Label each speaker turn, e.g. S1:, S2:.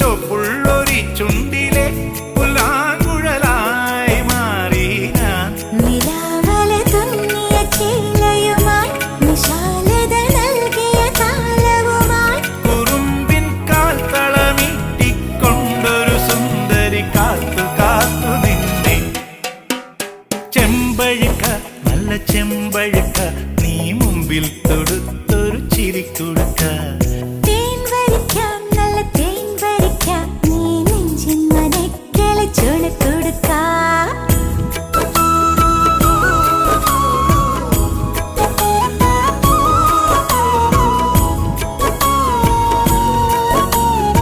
S1: ചൊപ്പുള്ളൊരി പുല്ലാങ്കുഴലായി മാറി. കുറുമ്പിൻ കാൽ സുന്ദരി കാത്തു കാത്തു നിന്നെ. ചെമ്പഴുക്ക നല്ല ചെമ്പഴുക്ക നീ മുമ്പിൽ
S2: xa